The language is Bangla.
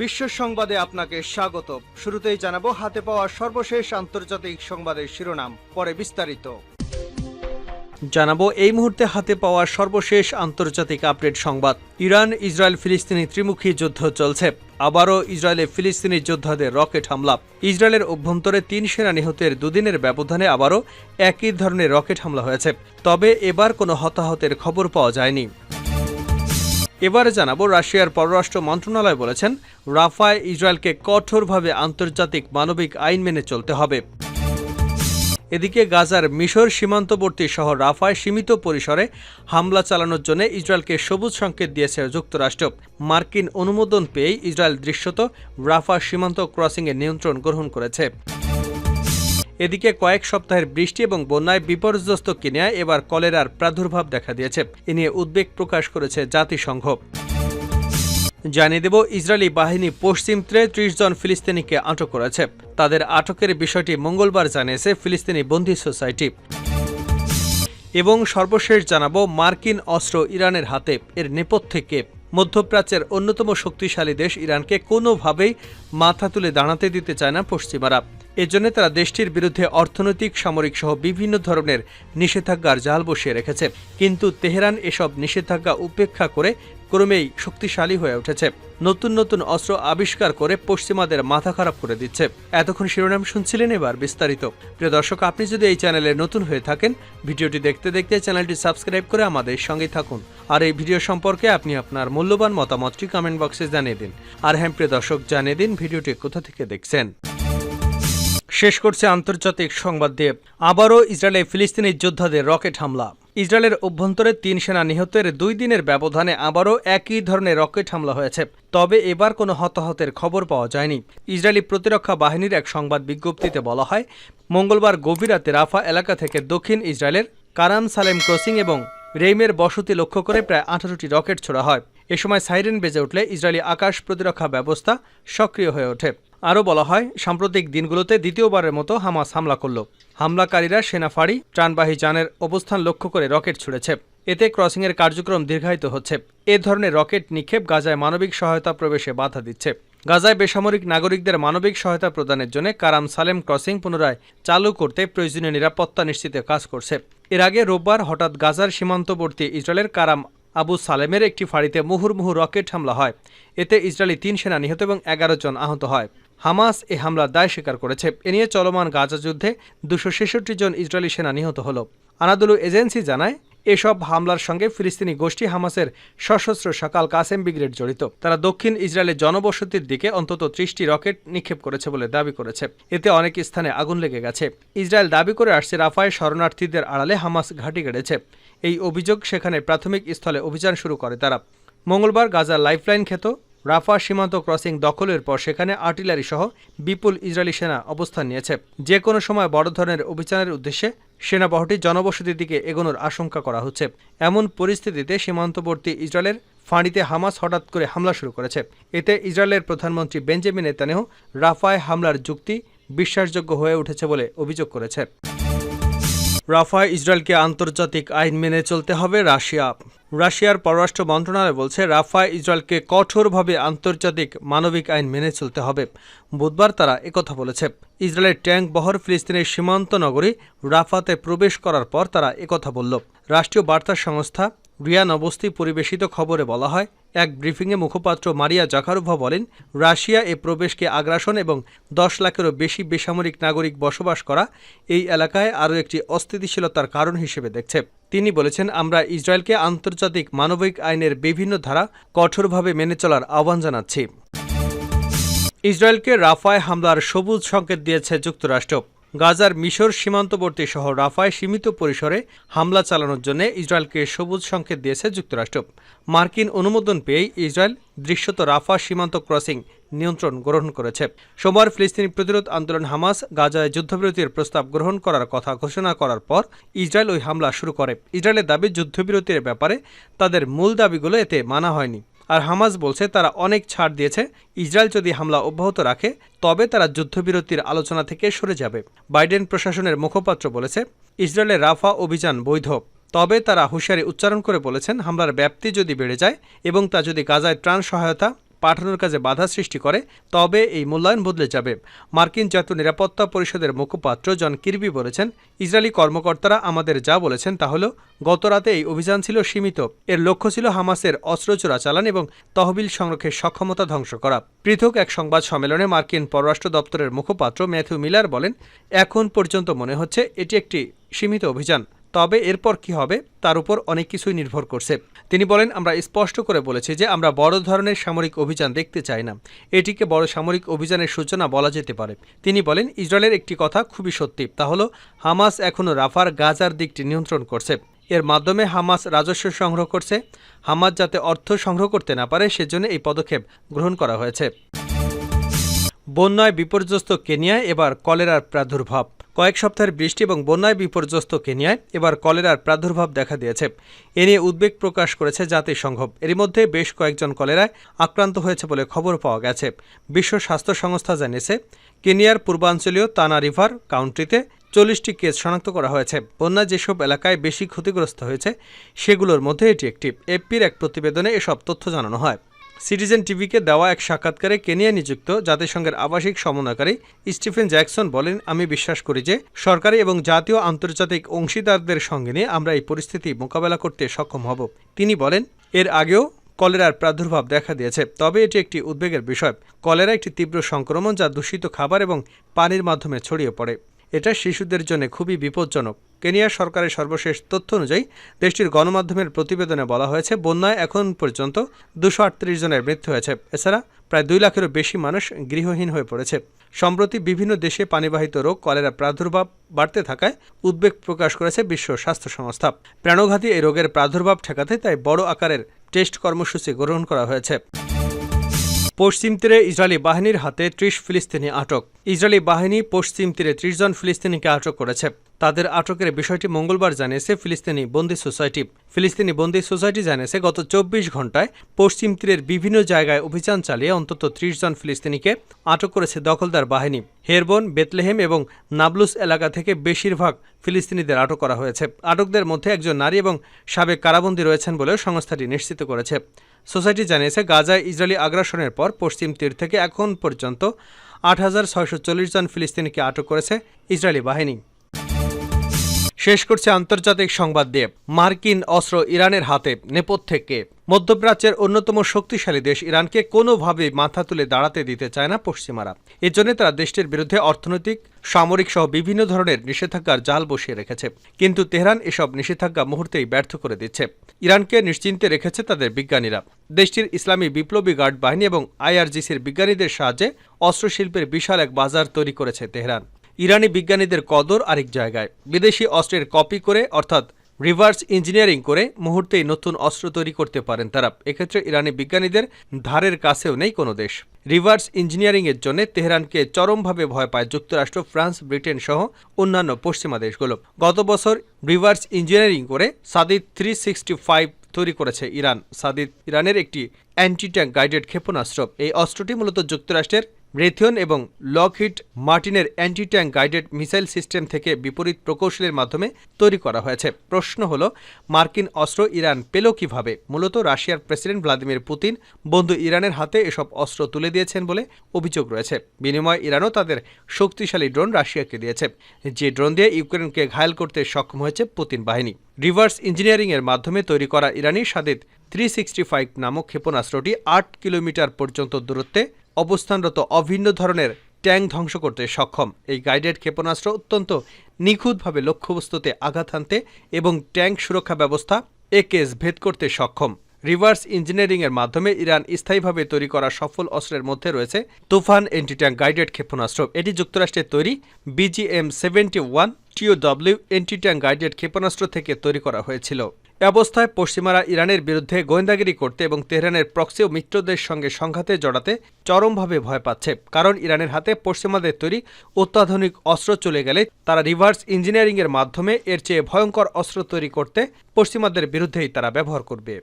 বিশ্ব সংবাদে আপনাকে স্বাগত। শুরুতেই জানাব, হাতে পাওয়া সর্বশেষ আন্তর্জাতিক সংবাদের শিরোনাম, পরে বিস্তারিত। জানাব, এই মুহূর্তে হাতে পাওয়া সর্বশেষ আন্তর্জাতিক আপডেট সংবাদ। ইরান, ইসরায়েল, ফিলিস্তিনি ত্রিমুখী যুদ্ধ চলছে। আবারও ইসরায়েলে ফিলিস্তিনি যোদ্ধাদের রকেট হামলা। ইসরায়েলের অভ্যন্তরে তিন সেনা নিহতের দুদিনের ব্যবধানে আবারও একই ধরনের রকেট হামলা হয়েছে। তবে এবার কোনো হতাহতের খবর পাওয়া যায়নি। এবারে জানাব রাশিয়ার পররাষ্ট্র মন্ত্রণালয় বলেছেন, রাফায় ইসরায়েলকে কঠোরভাবে আন্তর্জাতিক মানবিক আইন মেনে চলতে হবে। এদিকে গাজার মিশর সীমান্তবর্তী শহর রাফায় সীমিত পরিসরে হামলা চালানোর জন্য ইসরায়েলকে সবুজ সংকেত দিয়েছে যুক্তরাষ্ট্র। মার্কিন অনুমোদন পেয়েই ইসরায়েল দৃশ্যত রাফা সীমান্ত ক্রসিংয়ে নিয়ন্ত্রণ গ্রহণ করেছে। এদিকে কয়েক সপ্তাহের বৃষ্টি এবং বন্যায় বিপর্যস্ত কিনিয়ায় এবার কলেরার প্রাদুর্ভাব দেখা দিয়েছে। এ নিয়ে উদ্বেগ প্রকাশ করেছে জাতিসংঘ। জানিয়ে দেব, ইসরায়েলি বাহিনী পশ্চিম ত্রে ত্রিশ জন ফিলিস্তিনিকে আটক করেছে। তাদের আটকের বিষয়টি মঙ্গলবার জানিয়েছে ফিলিস্তিনি বন্দী সোসাইটি। এবং সর্বশেষ জানাব, মার্কিন অস্ত্র ইরানের হাতে। এর নেপথ্যে কে? মধ্যপ্রাচ্যের অন্যতম শক্তিশালী দেশ ইরানকে কোনোভাবেই মাথা তুলে দাঁড়াতে দিতে চায় না পশ্চিমারা। এজন্য তারা দেশটির বিরুদ্ধে অর্থনৈতিক, সামরিক সহ বিভিন্ন ধরনের নিষেধাজ্ঞার জাল বসিয়ে রেখেছে। কিন্তু তেহরান এসব নিষেধাজ্ঞা উপেক্ষা করে ক্রমেই শক্তিশালী হয়ে উঠেছে। নতুন নতুন অস্ত্র আবিষ্কার করে পশ্চিমাদের মাথা খারাপ করে দিচ্ছে। এতক্ষণ শিরোনাম শুনছিলেন এবার বিস্তারিত। প্রিয় দর্শক, আপনি যদি এই চ্যানেলে নতুন হয়ে থাকেন, ভিডিওটি দেখতে দেখতে চ্যানেলটি সাবস্ক্রাইব করে আমাদের সঙ্গে থাকুন। আর এই ভিডিও সম্পর্কে আপনি আপনার মূল্যবান মতামতটি কমেন্ট বক্সে জানিয়ে দিন। আর হ্যাঁ প্রিয় দর্শক, জানিয়ে দিন ভিডিওটি কোথা থেকে দেখছেন। শেষ করছে আন্তর্জাতিক সংবাদ দিয়ে। আবারও ইসরায়েলে ফিলিস্তিনি যোদ্ধাদের রকেট হামলা। ইসরায়েলের অভ্যন্তরে তিন সেনা নিহতের দুই দিনের ব্যবধানে আবারও একই ধরনের রকেট হামলা হয়েছে। তবে এবার কোনো হতাহতের খবর পাওয়া যায়নি। ইসরায়েলি প্রতিরক্ষা বাহিনীর এক সংবাদ বিজ্ঞপ্তিতে বলা হয়, মঙ্গলবার গভীর রাতে রাফা এলাকা থেকে দক্ষিণ ইসরায়েলের কারাম সালেম ক্রসিং এবং রেইমের বসতি লক্ষ্য করে প্রায় আঠারোটি রকেট ছোড়া হয়। এ সময় সাইরেন বেজে উঠলে ইসরায়েলি আকাশ প্রতিরক্ষা ব্যবস্থা সক্রিয় হয়ে ওঠে। আরও বলা হয়, সাম্প্রতিক দিনগুলোতে দ্বিতীয়বারের মতো হামাস হামলা করল। হামলাকারীরা সেনা ফাঁড়ি, ত্রাণবাহী যানের অবস্থান লক্ষ্য করে রকেট ছুড়েছে। এতে ক্রসিংয়ের কার্যক্রম দীর্ঘায়িত হচ্ছে। এ ধরনের রকেট নিক্ষেপ গাজায় মানবিক সহায়তা প্রবেশে বাধা দিচ্ছে। গাজায় বেসামরিক নাগরিকদের মানবিক সহায়তা প্রদানের জন্য কারাম সালেম ক্রসিং পুনরায় চালু করতে প্রয়োজনীয় নিরাপত্তা নিশ্চিতে কাজ করছে। এর আগে রোববার হঠাৎ গাজার সীমান্তবর্তী ইসরায়েলের কারাম আবু সালেমের একটি ফাঁড়িতে মুহুর্মুহু রকেট হামলা হয়। এতে ইসরায়েলি তিন সেনা নিহত এবং এগারো জন আহত হয়। হামাস এ হামলার দায় স্বীকার করেছে। এ নিয়ে চলমান গাজা যুদ্ধে দুশো ছেষট্টি জন ইসরায়েলি সেনা নিহত হল। আনাদুলু এজেন্সি জানায়, এসব হামলার সঙ্গে ফিলিস্তিনি গোষ্ঠী হামাসের সশস্ত্র সকাল কাসেম ব্রিগেড জড়িত। তারা দক্ষিণ ইসরায়েলের জনবসতির দিকে অন্তত ত্রিশটি রকেট নিক্ষেপ করেছে বলে দাবি করেছে। এতে অনেক স্থানে আগুন লেগে গেছে। ইসরায়েল দাবি করে আসছে রাফায় শরণার্থীদের আড়ালে হামাস ঘাঁটি গেড়েছে। এই অভিযোগ সেখানে প্রাথমিক স্থলে অভিযান শুরু করে তারা। মঙ্গলবার গাজার লাইফলাইন খেত রাফা সীমান্ত ক্রসিং দখলের পর সেখানে আর্টিলারি সহ বিপুল ইসরায়েলি সেনা অবস্থান নিয়েছে। যে কোনো সময় বড় ধরনের অভিযানের উদ্দেশ্যে সেনাবাহটি জনবসতির দিকে এগোনোর আশঙ্কা করা হচ্ছে। এমন পরিস্থিতিতে সীমান্তবর্তী ইসরায়েলের ফাঁড়িতে হামাস হঠাৎ করে হামলা শুরু করেছে। এতে ইসরায়েলের প্রধানমন্ত্রী বেঞ্জামিন নেতানেহ রাফায় হামলার যুক্তি বিশ্বাসযোগ্য হয়ে উঠেছে বলে অভিযোগ করেছে। রাফায় ইসরায়েলকে আন্তর্জাতিক আইন মেনে চলতে হবে রাশিয়া। রাশিয়ার পররাষ্ট্র মন্ত্রণালয় বলছে, রাফায় ইসরায়েলকে কঠোরভাবে আন্তর্জাতিক মানবিক আইন মেনে চলতে হবে। বুধবার তারা একথা বলেছে। ইসরায়েলের ট্যাঙ্ক বহর ফিলিস্তিনের সীমান্ত নগরী রাফাতে প্রবেশ করার পর তারা একথা বলল। রাষ্ট্রীয় বার্তা সংস্থা রিয়ান অবস্থি পরিবেশিত খবরে বলা হয় এক ব্রিফিংয়ে মুখপাত্র মারিয়া জাকারুভা বলেন, রাশিয়া এ প্রবেশকে আগ্রাসন এবং দশ লাখেরও বেশি বেসামরিক নাগরিক বসবাস করা এই এলাকায় আরও একটি অস্থিতিশীলতার কারণ হিসেবে দেখছে। তিনি বলেছেন, আমরা ইসরায়েলকে আন্তর্জাতিক মানবিক আইনের বিভিন্ন ধারা কঠোরভাবে মেনে চলার আহ্বান জানাচ্ছি। ইসরায়েলকে রাফায় হামলার সবুজ সংকেত দিয়েছে যুক্তরাষ্ট্র। গাজার মিশর সীমান্তবর্তী শহর রাফায় সীমিত পরিসরে হামলা চালানোর জন্য ইসরায়েলকে সবুজ সংকেত দিয়েছে যুক্তরাষ্ট্র। মার্কিন অনুমোদন পেয়েই ইসরায়েল দৃশ্যত রাফা সীমান্ত ক্রসিং নিয়ন্ত্রণ গ্রহণ করেছে। সোমবার ফিলিস্তিনি প্রতিরোধ আন্দোলন হামাস গাজায় যুদ্ধবিরতির প্রস্তাব গ্রহণ করার কথা ঘোষণা করার পর ইসরায়েল ওই হামলা শুরু করে। ইসরায়েলের দাবি যুদ্ধবিরতির ব্যাপারে তাদের মূল দাবিগুলো এতে মানা হয়নি। আর হামাজ বলছে তারা অনেক ছাড় দিয়েছে। ইসরায়েল যদি হামলা অব্যাহত রাখে, তবে তারা যুদ্ধবিরতির আলোচনা থেকে সরে যাবে। বাইডেন প্রশাসনের মুখপাত্র বলেছে ইসরায়েলের রাফা অভিযান বৈধ। তবে তারা হুঁশিয়ারি উচ্চারণ করে বলেছেন, হামলার ব্যাপ্তি যদি বেড়ে যায় এবং তা যদি গাজায় ত্রাণ সহায়তা পাঠানোর কাজে বাধা সৃষ্টি করে, তবে এই মূল্যায়ন বদলে যাবে। মার্কিন জাতীয় নিরাপত্তা পরিষদের মুখপাত্র জন কিরবি বলেছেন, ইসরায়েলি কর্মকর্তারা আমাদের যা বলেছেন তা হল গতরাতে এই অভিযান ছিল সীমিত। এর লক্ষ্য ছিল হামাসের অস্ত্র চোরাচালান এবং তহবিল সংরক্ষের সক্ষমতা ধ্বংস করা। পৃথক এক সংবাদ সম্মেলনে মার্কিন পররাষ্ট্র দপ্তরের মুখপাত্র ম্যাথিউ মিলার বলেন, এখন পর্যন্ত মনে হচ্ছে এটি একটি সীমিত অভিযান। তবে এরপর কি হবে তার উপর অনেক কিছুই নির্ভর করছে। তিনি বলেন, আমরা স্পষ্ট করে বলেছি যে আমরা বড় ধরনের সামরিক অভিযান দেখতে চাই না। এটিকে বড় সামরিক অভিযানের সূচনা বলা যেতে পারে। তিনি বলেন, ইসরায়েলের একটি কথা খুবই সত্যি, তা হলো, হামাস এখনও রাফার গাজার দিকটি নিয়ন্ত্রণ করছে। এর মাধ্যমে হামাস রাজস্ব সংগ্রহ করছে। হামাস যাতে অর্থ সংগ্রহ করতে না পারে, সেজন্য এই পদক্ষেপ গ্রহণ করা হয়েছে। বন্যায় বিপর্যস্ত কেনিয়ায় এবার কলেরার প্রাদুর্ভাব। কয়েক সপ্তাহের বৃষ্টি এবং বন্যায় বিপর্যস্ত কেনিয়ায় এবার কলেরার প্রাদুর্ভাব দেখা দিয়েছে। এ নিয়ে উদ্বেগ প্রকাশ করেছে জাতিসংঘ। এরই মধ্যে বেশ কয়েকজন কলেরায় আক্রান্ত হয়েছে বলে খবর পাওয়া গেছে। বিশ্ব স্বাস্থ্য সংস্থা জানিয়েছে, কেনিয়ার পূর্বাঞ্চলীয় তানা রিভার কাউন্ট্রিতে চল্লিশটি কেস শনাক্ত করা হয়েছে। বন্যা যেসব এলাকায় বেশি ক্ষতিগ্রস্ত হয়েছে, সেগুলোর মধ্যে এটি একটি। এপির এক প্রতিবেদনে এসব তথ্য জানানো হয়। সিটিজেন টিভিকে দেওয়া এক সাক্ষাৎকারে কেনিয়া নিযুক্ত জাতিসংঘের আবাসিক সমন্বয়কারী স্টিফেন জ্যাকসন বলেন, আমি বিশ্বাস করি যে সরকারি এবং জাতীয় আন্তর্জাতিক অংশীদারদের সঙ্গে নিয়ে আমরা এই পরিস্থিতি মোকাবেলা করতে সক্ষম হব। তিনি বলেন, এর আগেও কলেরার প্রাদুর্ভাব দেখা দিয়েছে, তবে এটি একটি উদ্বেগের বিষয়। কলেরা একটি তীব্র সংক্রমণ যা দূষিত খাবার এবং পানির মাধ্যমে ছড়িয়ে পড়ে। এটা শিশুদের জন্য খুবই বিপজ্জনক। কেনিয়া সরকারের সর্বশেষ তথ্য অনুযায়ী, দেশটির গণমাধ্যমের প্রতিবেদনে বলা হয়েছে, বন্যায় এখন পর্যন্ত দুশো জনের মৃত্যু হয়েছে। এছাড়া প্রায় দুই লাখেরও বেশি মানুষ গৃহহীন হয়ে পড়েছে। সম্প্রতি বিভিন্ন দেশে পানিবাহিত রোগ, কলেরা প্রাদুর্ভাব বাড়তে থাকায় উদ্বেগ প্রকাশ করেছে বিশ্ব স্বাস্থ্য সংস্থা। প্রাণঘাতী এই রোগের প্রাদুর্ভাব ঠেকাতে তাই বড় আকারের টেস্ট কর্মসূচি গ্রহণ করা হয়েছে। পশ্চিম তীরে ইসরায়েলি বাহিনীর হাতে ত্রিশ ফিলিস্তিনি আটক। ইসরায়েলি বাহিনী পশ্চিম তীরে ত্রিশ জন ফিলিস্তিনিকে আটক করেছে। তাদের আটকের বিষয়টি মঙ্গলবার জানিয়েছে ফিলিস্তিনি বন্দি সোসাইটি। ফিলিস্তিনি বন্দি সোসাইটি জানিয়েছে, গত চব্বিশ ঘন্টায় পশ্চিম তীরের বিভিন্ন জায়গায় অভিযান চালিয়ে অন্তত ত্রিশ জন ফিলিস্তিনিকে আটক করেছে দখলদার বাহিনী। হেরবন, বেতলেহেম এবং নাবলুস এলাকা থেকে বেশিরভাগ ফিলিস্তিনিদের আটক করা হয়েছে। আটকদের মধ্যে একজন নারী এবং সাবেক কারাবন্দী রয়েছেন বলেও সংস্থাটি নিশ্চিত করেছে। সোসাইটি জানিয়েছে, গাজায় ইসরায়েলি আগ্রাসনের পর পশ্চিম তীর থেকে এখন পর্যন্ত আট হাজার ছয়শো চল্লিশ জন ফিলিস্তিনিকে আটক করেছে ইসরায়েলি বাহিনী। শেষ করছে আন্তর্জাতিক সংবাদ দিয়ে। মার্কিন অস্ত্র ইরানের হাতে, নেপথ্যে মধ্যপ্রাচ্যের অন্যতম শক্তিশালী দেশ ইরানকে কোনোভাবেই মাথা তুলে দাঁড়াতে দিতে চায় না পশ্চিমারা। এর জন্য তারা দেশটির বিরুদ্ধে অর্থনৈতিক, সামরিক সহ বিভিন্ন ধরনের নিষেধাজ্ঞার জাল বসিয়ে রেখেছে। কিন্তু তেহরান এসব নিষেধাজ্ঞা মুহূর্তেই ব্যর্থ করে দিচ্ছে। ইরানকে নিশ্চিন্তে রেখেছে তাদের বিজ্ঞানীরা। দেশটির ইসলামী বিপ্লবী গার্ড বাহিনী এবং আইআরজিসির বিজ্ঞানীদের সাহায্যে অস্ত্রশিল্পের বিশাল এক বাজার তৈরি করেছে তেহরান। ইরানি বিজ্ঞানীদের কদর আরেক জায়গায়। বিদেশি অস্ত্রের কপি করে, অর্থাৎ রিভার্স ইঞ্জিনিয়ারিং করে মুহূর্তেই নতুন অস্ত্র তৈরি করতে পারেন তারা। এক্ষেত্রে ইরানি বিজ্ঞানীদের ধারের কাছেও নেই কোনো দেশ। রিভার্স ইঞ্জিনিয়ারিং এর জন্য তেহরানকে চরমভাবে ভয় পায় যুক্তরাষ্ট্র, ফ্রান্স, ব্রিটেন সহ অন্যান্য পশ্চিমা দেশগুলো। গত বছর রিভার্স ইঞ্জিনিয়ারিং করে সাদিদ থ্রি সিক্সটি ফাইভ তৈরি করেছে ইরান। সাদিদ ইরানের একটি অ্যান্টি ট্যাঙ্ক গাইডেড ক্ষেপণাস্ত্র। এই অস্ত্রটি মূলত যুক্তরাষ্ট্রের রেথিয়ন এবং লকহিট মার্টিনের anti tank guided missile system থেকে বিপরীত প্রকৌশলের মাধ্যমে তৈরি করা হয়েছে। প্রশ্ন হল, মার্কিন অস্ত্র ইরান পেল কীভাবে? মূলত রাশিয়ার প্রেসিডেন্ট ভ্লাদিমির পুতিন বন্ধু ইরানের হাতে এসব অস্ত্র তুলে দিয়েছেন বলে অভিযোগ রয়েছে। বিনিময়ে ইরানও তাদের শক্তিশালী ড্রোন রাশিয়াকে দিয়েছে। যে ড্রোন দিয়ে ইউক্রেনকে ঘায়েল করতে সক্ষম হয়েছে পুতিন বাহিনী। রিভার্স ইঞ্জিনিয়ারিং এর মাধ্যমে তৈরি করা ইরানি সাদেদ থ্রি সিক্সটি ফাইভ নামক ক্ষেপণাস্ত্রটি আট কিলোমিটার পর্যন্ত দূরত্বে অবস্থানরত অভিন্ন ধরনের ট্যাঙ্ক ধ্বংস করতে সক্ষম। এই গাইডেড ক্ষেপণাস্ত্র অত্যন্ত নিখুঁতভাবে লক্ষ্যবস্তুতে আঘাত হানতে এবং ট্যাঙ্ক সুরক্ষা ব্যবস্থা একেস ভেদ করতে সক্ষম। রিভার্স ইঞ্জিনিয়ারিং এর মাধ্যমে ইরান স্থায়ীভাবে তৈরি করা সফল অস্ত্রের মধ্যে রয়েছে তুফান এন্টি ট্যাঙ্ক গাইডেড ক্ষেপণাস্ত্র। এটি যুক্তরাষ্ট্রের তৈরি BGM seventy one TOW anti tank guided ক্ষেপণাস্ত্র থেকে তৈরি করা হয়েছিল। এ অবস্থায় পশ্চিমারা ইরানের বিরুদ্ধে গোয়েন্দাগিরি করতে এবং তেহরানের প্রক্সি ও মিত্রদের সঙ্গে সংঘাতে জড়াতে চরমভাবে ভয় পাচ্ছে। কারণ ইরানের হাতে পশ্চিমাদের তৈরি অত্যাধুনিক অস্ত্র চলে গেলে তারা রিভার্স ইঞ্জিনিয়ারিংয়ের মাধ্যমে এর চেয়ে ভয়ঙ্কর অস্ত্র তৈরি করতে পশ্চিমাদের বিরুদ্ধেই তারা ব্যবহার করবে।